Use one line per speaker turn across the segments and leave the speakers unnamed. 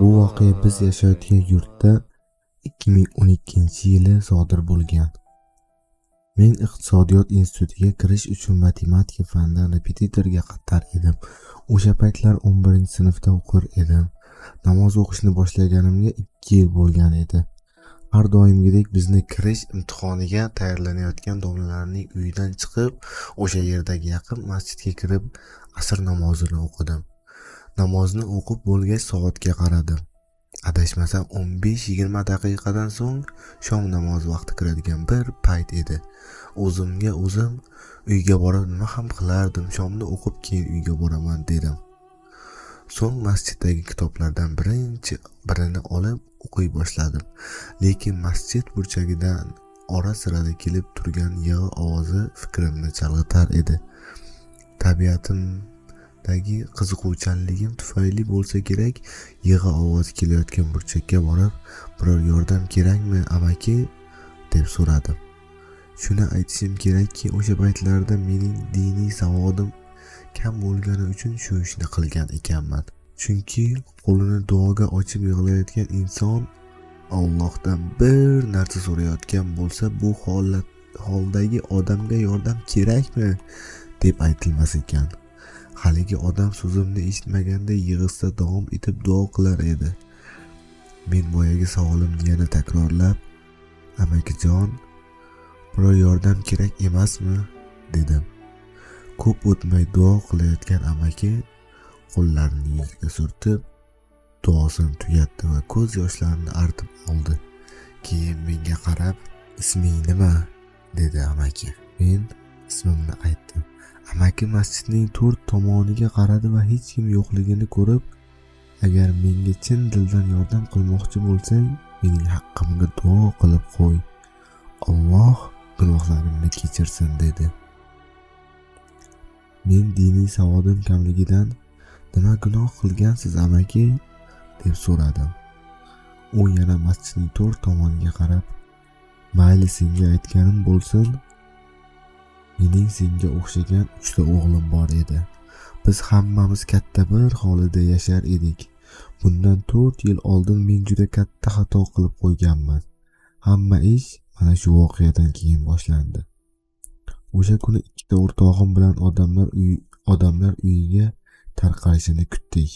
bu voqea biz yashayotgan yurtda 2012 yili sodir bo'lgan. Men iqtisodiyot institutiga kirish uchun matematika fanidan repetitorga qatnar edim. O'sha paytlar 11 sinfda o'qir edim. Namoz o'qishni boshlaganimga 2 yil bo'lgan edi. Har doimgidek bizni kirish imtihoniga tayyorlanayotgan domlalarning uyidan chiqib, o'sha yerdagi yaqin masjidga kirib, asr namozini o'qidim. Namozni o'qib bo'lgach soatga qaradim. Adashmasam 15-20 daqiqadan so'ng shom namozi vaqti kiradigan bir payt edi. O'zimga o'zim uyga borib nima ham qilardim, shomni o'qib keyin uyga boraman dedim. So'ng masjiddagi kitoblardan birinchi birini olib o'qiy boshladim. Lekin masjid burchagidan ora-sirada kelib turgan yig'i ovozi fikrimni chalg'itar edi. Tabiatimdagi qiziquvchanligim tufayli bo'lsa kerak, yig'i ovoz kelayotgan burchakka borib, biror yordam kerakmi, amaki deb so'radim. Shuni aytishim kerakki, o'sha paytlarda mening diniy savodim kam bo'lgani uchun shu ishni qilgan ekanman. Chunki qo'lini duoga ochib yig'layotgan inson Allohdan bir narsa so'rayotgan bo'lsa, bu holat holdagi odamga yordam kerakmi deb aytilmas ekan. Haligi odam so'zimni eshitmaganda yig'isda davom etib duo qilar edi. Men boyagi savolimni yana takrorlab, "Amakijon, biror yordam kerak emasmi?" dedim. Ko'p o'tmay duo qilayotgan amaki qo'llarini yelka surtib, duosini tugatdi va ko'z yoshlarini artib oldi. Keyin menga qarab, "Isming nima?" dedi amaki. Men ismimni aytdim. Amaki masjidning to'rt tomoniga qaradi va hech kim yo'qligini ko'rib, "Agar menga chin dildan yordam qilmoqchi bo'lsang, mening haqqimga duo qilib qo'y. Alloh gunohlarimni kechirsin" dedi. Men diniy savodim kamligidan "Nima gunoh qilgansiz amaki?" deb so'radim. U yana masjidning to'rt tomoniga qarab, "Mayli senga aytganim bo'lsin. Mening senga o'xshagan uchta o'g'lim bor edi. Biz hammamiz katta bir hovlida yashar edik. Bundan 4 yil oldin men juda katta xato qilib qo'yganman. Hamma ish mana shu voqeadan keyin boshlandi. O'sha kuni ikkita o'rtog'im bilan odamlar uy odamlar uyiga tarqalishini kutdik.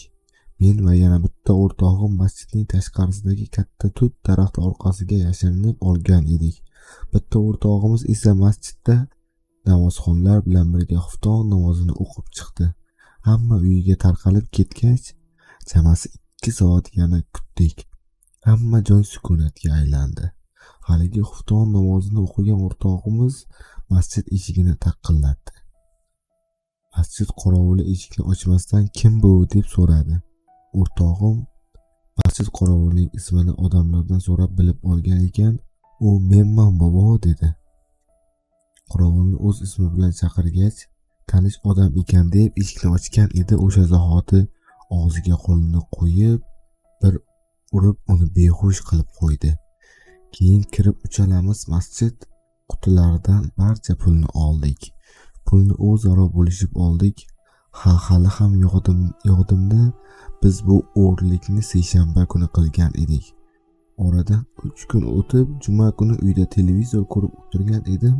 Men va yana bitta o'rtog'im masjidning tashqarisidagi katta tut daraxti orqasiga yashirinib olgan edik. Bitta o'rtog'imiz esa masjidda namozxonlar bilan birga xufton namozini o'qib chiqdi. Hamma uyiga tarqalib ketgach, chamasi ikki soat yana kutdik. Hamma joy sukunatga aylandi. Haligi xufton namozini o'qigan o'rtog'imiz masjid eshigini taqillatdi. Masjid qorovuli eshikni ochmasdan "Kim bu?" deb so'radi. O'rtog'im masjid qorovulining ismini odamlardan so'rab bilib olgan ekan, "U menman bobo" dedi. Qorovulni o'z ismi bilan chaqirgach, tanish odam ekan deb eshikni ochgan edi. O'sha zahoti og'ziga qo'lini qo'yib, bir urib uni behush qilib qo'ydi. Keyin kirib uchalamiz masjid qutilaridan barcha pulni oldik. Pulni o'zaro bo'lishib oldik. Ha, hali ham yog'dim yog'dimda biz bu o'g'rilikni seshanba kuni qilgan edik. Oradan 3 kun o'tib, juma kuni uyda televizor ko'rib o'tirgan edim.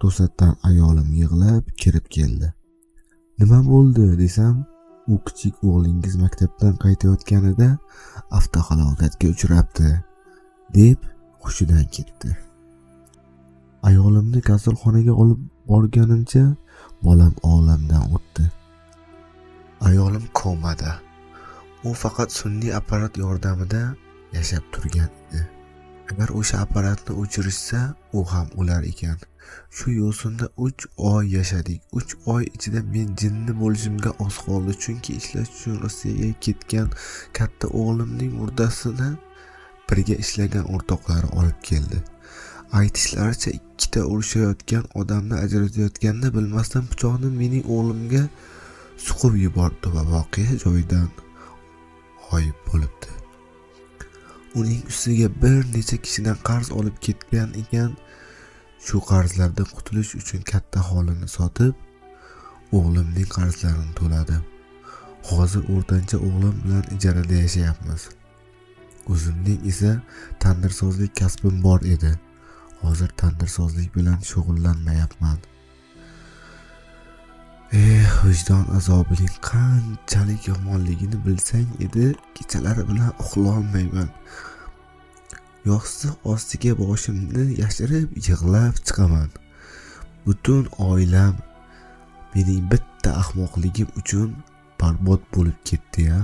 To'satdan ayolim yig'lab kirib keldi. Nima bo'ldi desam, u kichik o'g'lingiz maktabdan qaytayotganida avtohalokatga uchrabdi, deb hushidan ketdi. Ayolimni kasalxonaga olib borganimcha bolam olamdan o'tdi. Ayolim komada. U faqat sun'iy apparat yordamida yashab turgan edi. Agar o'sha apparatni o'chirishsa, u ham o'lar ekan. Shu yo'sinda uch oy yashadik. uch oy ichida men jinni bo'lishimga oz qoldi, chunki ishlash uchun Rossiyaga ketgan katta o'g'limning murdasini birga ishlagan o'rtoqlari olib keldi. Aytishlaricha ikkita urushayotgan odamni ajratayotganda bilmasdan pichoqni mening o'g'limga suqib yubordi va voqea joyidan g'oyib bo'libdi. Uning ustiga bir necha kishidan qarz olib ketgan ekan. Shu qarzlardan qutulish uchun katta hovlini sotib, o'g'limning qarzlarini to'ladi. hozir o'rtancha o'g'lim bilan ijarada yashayapmiz o'zimning esa tandirsozlik kasbim bor edi. Hozir tandirsozlik bilan shug'ullanmayapman. Eh vijdon azobining qanchalik yomonligini bilsang edi kechalari bilan uxlolmayman. Yostiq ostiga boshimni yashirib yig'lab chiqaman. Butun oilam mening bitta ahmoqligim uchun barbod bo'lib ketdi ya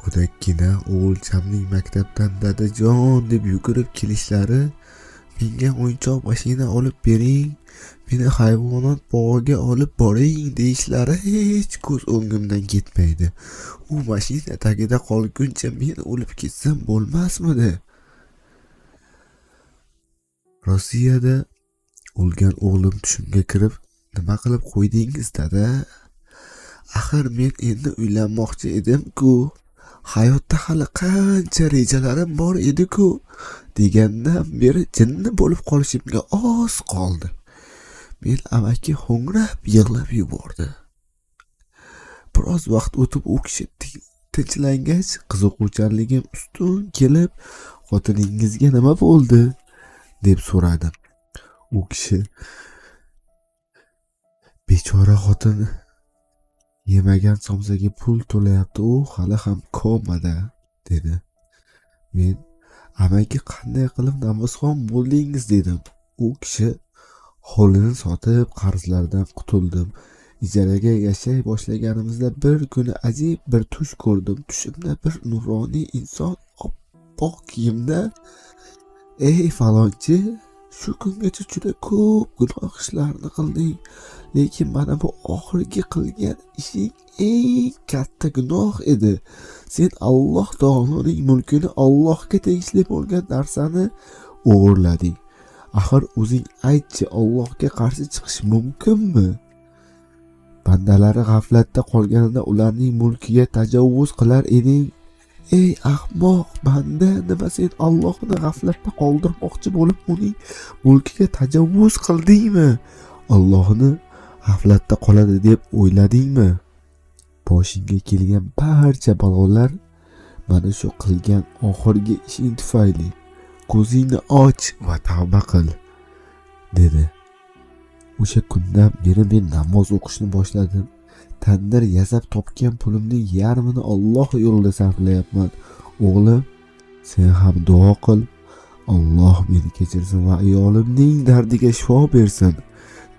go'dakkina o'g'ilchamning maktabdan dadajon deb yugurib kelishlari menga o'yinchoq mashina olib bering meni hayvonot bog'iga olib boring deyishlari hech ko'z o'ngimdan ketmaydi. U mashina tagida qolguncha men o'lib ketsam bo'lmasmidi? Rossiyada o'lgan o'g'lim tushimga kirib nima qilib qo'ydingiz dada? Axir men endi uylanmoqchi edim-ku. Hayotda hali qancha rejalarim bor edi-ku degandan beri jinni bo'lib qolishimga oz qoldi. Men amaki ho'ngrab yig'lab yubordi. Biroz vaqt o'tib u kishi tinchlangach qiziquvchanligim ustun kelib xotiningizga nima bo'ldi? deb so'radim. U kishi bechora xotin yemagan somsaga pul to'layapti u hali ham komada dedi. Men amaki qanday qilib namozxon bo'ldingiz? dedim. U kishi hovlini sotib qarzlardan qutuldim. Ijaraga yashay boshlaganimizda bir kuni ajib bir tush ko'rdim. Tushimda bir nuroniy inson oppoq kiyimda ey falonchi shu kungacha juda ko'p gunoh ishlarni qilding. Lekin mana bu oxirgi qilgan ishing eng katta gunoh edi. Sen alloh taoloning mulkini allohga tegishli bo'lgan narsani o'g'irlading. Axir o'zing aytchi allohga qarshi chiqish mumkinmi? Bandalari g'aflatda qolganida ularning mulkiga tajovuz qilar eding. Ey ahmoq banda nima sen allohni g'aflatda qoldirmoqchi bo'lib uning mulkiga tajovuz qildingmi? Allohni g'aflatda qoladi deb o'yladingmi? Boshingga kelgan barcha balolar mana shu qilgan oxirgi ishing tufayli ko'zingni och va tavba qil dedi. O'sha kundan beri men namoz o'qishni boshladim. Tandir yasab topgan pulimning yarmini olloh yo'lida sarflayapman. O'g'lim sen ham duo qil. Alloh meni kechirsin va ayolimning dardiga shifo bersin.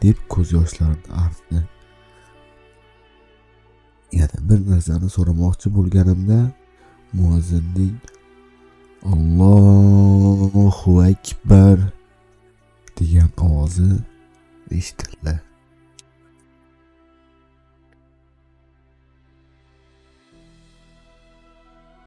Deb ko'z yoshlarini artdi. Yana bir narsani so'ramoqchi bo'lganimda muazzinning allohu akbar degan ovozi eshitildi.